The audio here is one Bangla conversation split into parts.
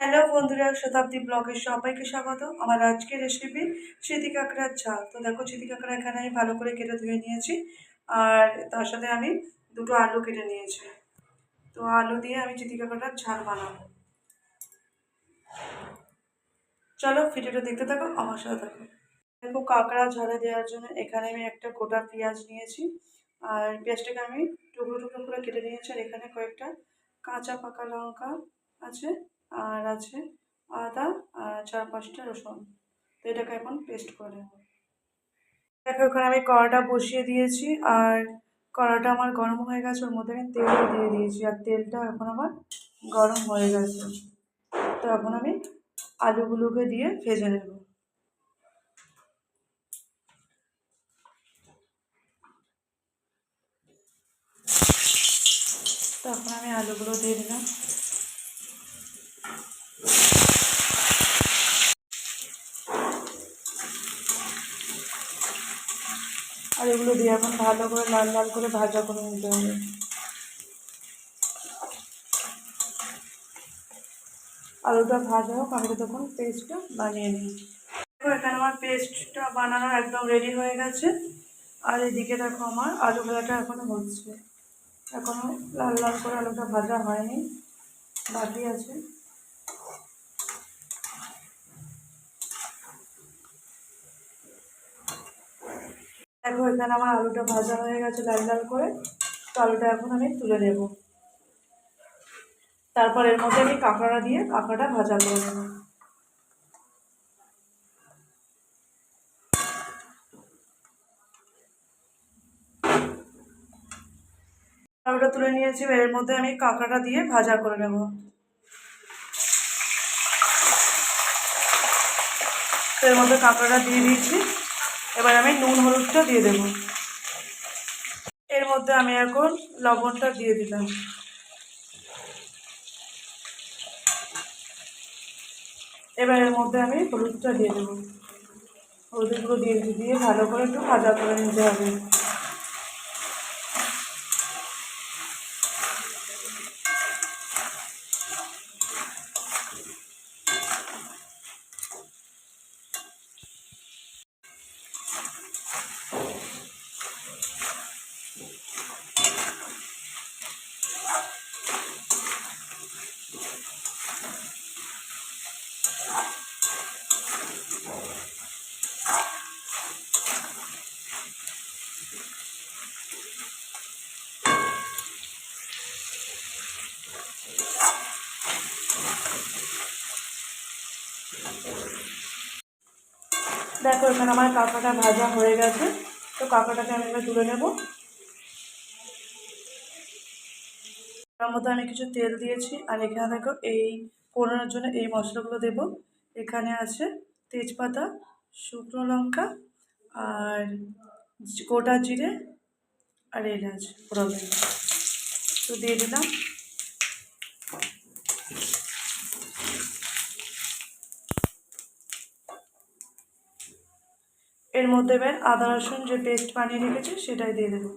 হ্যালো বন্ধুরা, শতাব্দী ব্লগের সবাইকে স্বাগত। আমার আজকের রেসিপি চিতি কাঁকড়ার ঝাল। তো দেখো চিতি কাঁকড়া এখানে আমি ভালো করে কেটে ধুয়ে নিয়েছি। আর তার সাথে আমি দুটো আলু কেটে নিয়েছি। তো আলু দিয়ে আমি চিতি কাঁকড়ার ঝাল বানাবো। চলো ভিডিওটা দেখতে থাকো, আমার সাথে থাকো। দেখো, কাঁকড়া ঝালে দেওয়ার জন্য এখানে আমি একটা গোটা পেঁয়াজ নিয়েছি। আর পেঁয়াজটাকে আমি টুকরো টুকরো করে কেটে নিয়েছি। আর এখানে কয়েকটা কাঁচা পাকা লঙ্কা আছে। আর আছে আদা, আর চার পাঁচটা রসুন। তো এটাকে এখন পেস্ট করে নেব। দেখো ওখানে আমি কড়াটা বসিয়ে দিয়েছি, আর কড়াটা আমার গরম হয়ে গেছে, ওর মধ্যে আমি তেলও দিয়ে দিয়েছি, আর তেলটা এখন আমার গরম হয়ে গেছে। তো এখন আমি আলুগুলোকে দিয়ে ভেজে নেব। তো এখন আমি আলুগুলো দিয়ে দিলাম আর এগুলো দিয়ে এখন ভালো করে লাল লাল করে ভাজা করে নিতে হবে। আলুটা ভাজা হোক, আমি তখন পেস্টটা বানিয়ে নিই। দেখো, এখানে আমার পেস্টটা বানানো একদম রেডি হয়ে গেছে। আর এদিকে দেখো আমার আলু ভাজাটা এখনও হচ্ছে। এখনও লাল লাল করে আলুটা ভাজা হয়নি। বাকি আছে। দেখো, এখানে আমার আলুটা ভাজা হয়ে গেছে লাল লাল করে। তো আলুটা এখন আমি তুলে নেব। তারপর এর মধ্যে আমি কাঁকড়া দিয়ে কাঁকড়াটা ভাজা করে নেব। আলুটা তুলে নিয়েছি এর মধ্যে আমি কাঁকড়াটা দিয়ে ভাজা করে নেব। এর মধ্যে কাঁকড়াটা দিয়ে দিয়েছি। এবার আমি নুন হলুদটা দিয়ে দেব। এর মধ্যে আমি এখন লবণটা দিয়ে দিলাম। এবার এর মধ্যে আমি হলুদটা দিয়ে দেবো। হলুদগুলো দিয়ে দিয়ে ভালো করে একটু ভাজা করে নিতে হবে। দেখো, এখানে আমার কাঁকড়াটা ভাজা হয়ে গেছে। তো কাঁকড়াটাকে আমি এবার তুলে নেব। তার মধ্যে আমি কিছু তেল দিয়েছি, আর এখানে দেখো, এই ফোড়নের জন্য এই মশলাগুলো দেব। এখানে আছে তেজপাতা, শুকনো লঙ্কা, আর গোটা জিরে, আর এলাচ ফোড়ন তো দিয়ে দিলাম। এর মধ্যে এবার আদা রসুন যে পেস্ট বানিয়ে রেখেছি সেটাই দিয়ে দেবো।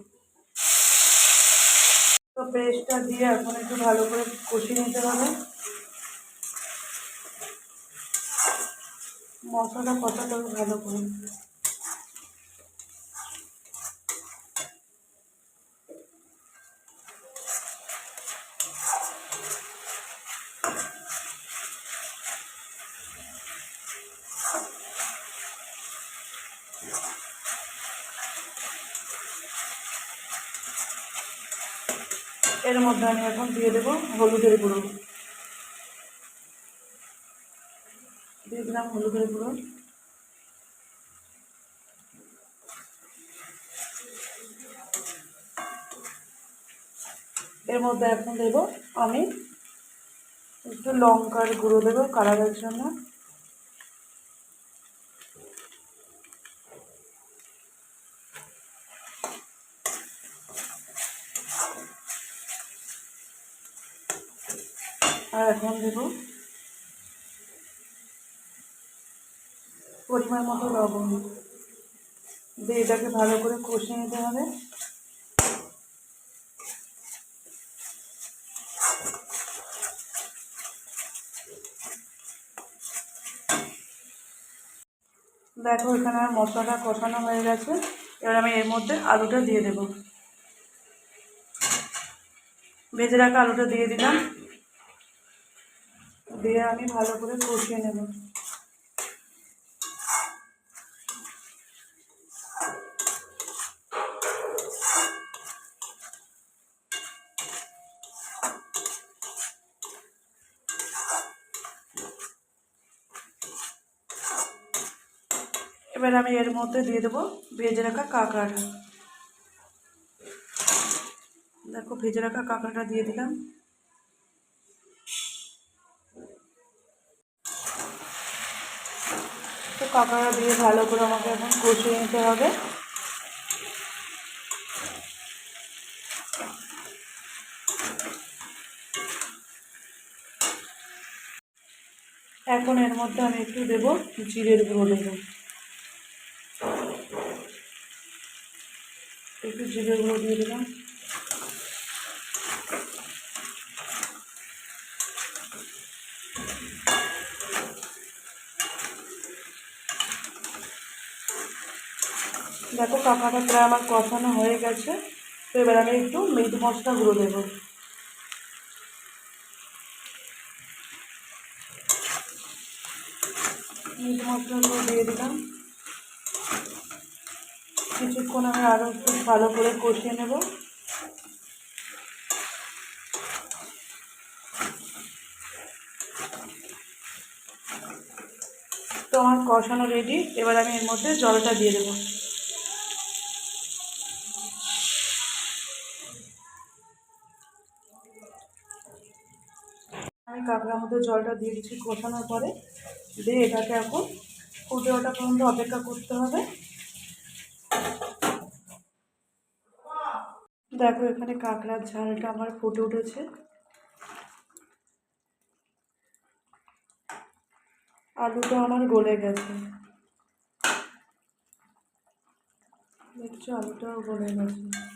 তো পেস্টটা দিয়ে এখন একটু ভালো করে কষিয়ে নিতে হবে। মশলাটা হবে ভালো করে। এর মধ্যে আমি এখন দিয়ে দেবো হলুদের গুঁড়ো। দিয়ে দিলাম হলুদের গুঁড়ো। এর মধ্যে এখন দেব আমি একটু লঙ্কার গুঁড়ো দেবো কালারের জন্য। আর এখন দেব পরিমাণ মতো লবণ। দিয়ে এটাকে ভালো করে কষে নিতে হবে। দেখো এখানে আমার মশলাটা কষানো হয়ে গেছে। এবার আমি এর মধ্যে আলুটা দিয়ে দেব। ভেজে রাখা আলুটা দিয়ে দিলাম। দিয়ে আমি ভালো করে কষিয়ে নেব। এবার আমি এর মধ্যে দিয়ে দেবো ভেজে রাখা কাঁকড়াটা। দেখো, ভেজে রাখা কাঁকড়াটা দিয়ে দিলাম। কাঁকড়া দিয়ে ভালো করে আমাকে এখন কষিয়ে নিতে হবে। এখন এর মধ্যে আমি একটু দেবো জিরের গুঁড়ো দেবো। একটু জিরে গুঁড়ো দিয়ে দিলাম। দেখো, কাঁকড়াটা প্রায় আমার কষানো হয়ে গেছে। তো এবার আমি একটু মিট মশলা গুঁড়ো দেবো। মিট মশলা গুঁড়ো দিয়ে দিলাম। কিছুক্ষণ আমি আরও একটু ভালো করে কষিয়ে নেব। তো আমার কষানো রেডি এবার আমি এর মধ্যে জলটা দিয়ে দেবো। কাঁকড়ার মধ্যে জলটা দিয়ে দিচ্ছি কষানোর পরে। দিয়ে এটাকে এখন ফুটে ওঠা পর্যন্ত অপেক্ষা করতে হবে। দেখো এখানে কাঁকড়ার ঝালটা আমার ফুটে উঠেছে। আলুটা আমার গলে গেছে। দেখছ, আলুটাও গলে গেছে।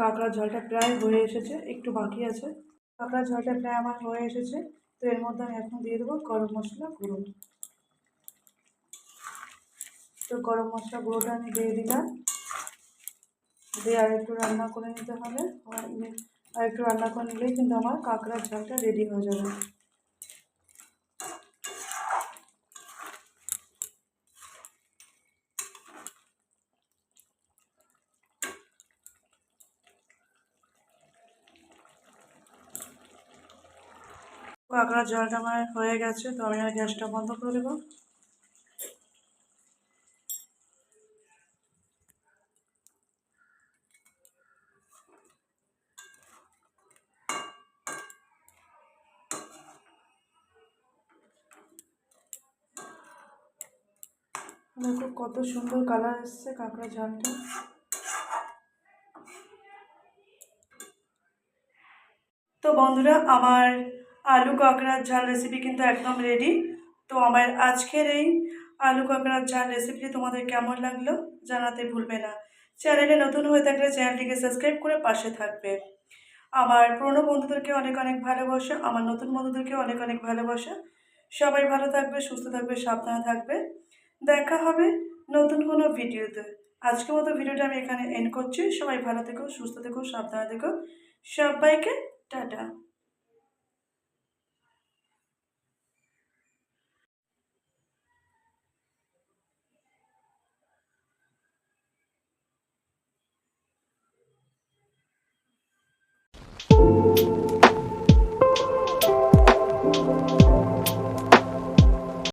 কাঁকড়ার ঝালটা প্রায় হয়ে এসেছে, একটু বাকি আছে। কাঁকড়ার ঝালটা প্রায় আমার হয়ে এসেছে, তো এর মধ্যে আমি এখন দিয়ে দেবো গরম মশলা গুঁড়ো। তো গরম মশলা গুঁড়োটা আমি দিয়ে দিলাম। দিয়ে আর একটু রান্না করে নিতে হবে। আর একটু রান্না করে নিলেই কিন্তু আমার কাঁকড়ার ঝালটা রেডি হয়ে যাবে। কাঁকড়ার ঝালটা আমার হয়ে গেছে, তো আমি আর গ্যাসটা বন্ধ করে দেবো। দেখো কত সুন্দর কালার এসছে কাঁকড়া ঝালটা। তো বন্ধুরা, আমার আলু কাঁকড়ার ঝাল রেসিপি কিন্তু একদম রেডি তো আমার আজকের এই আলু কাঁকড়ার ঝাল রেসিপিটি তোমাদের কেমন লাগল জানাতে ভুলবে না। চ্যানেলে নতুন হয়ে থাকলে চ্যানেলটিকে সাবস্ক্রাইব করে পাশে থাকবে। আমার পুরনো বন্ধুদেরকে অনেক অনেক ভালোবাসা, আমার নতুন বন্ধুদেরকে অনেক অনেক ভালোবাসা। সবাই ভালো থাকবে, সুস্থ থাকবে, সাবধানে থাকবে। দেখা হবে নতুন কোনো ভিডিওতে। আজকের মতো ভিডিওটা আমি এখানে এন্ড করছি। সবাই ভালো থেকো, সুস্থ থেকো, সাবধানে থেকো। সবাইকে টাটা।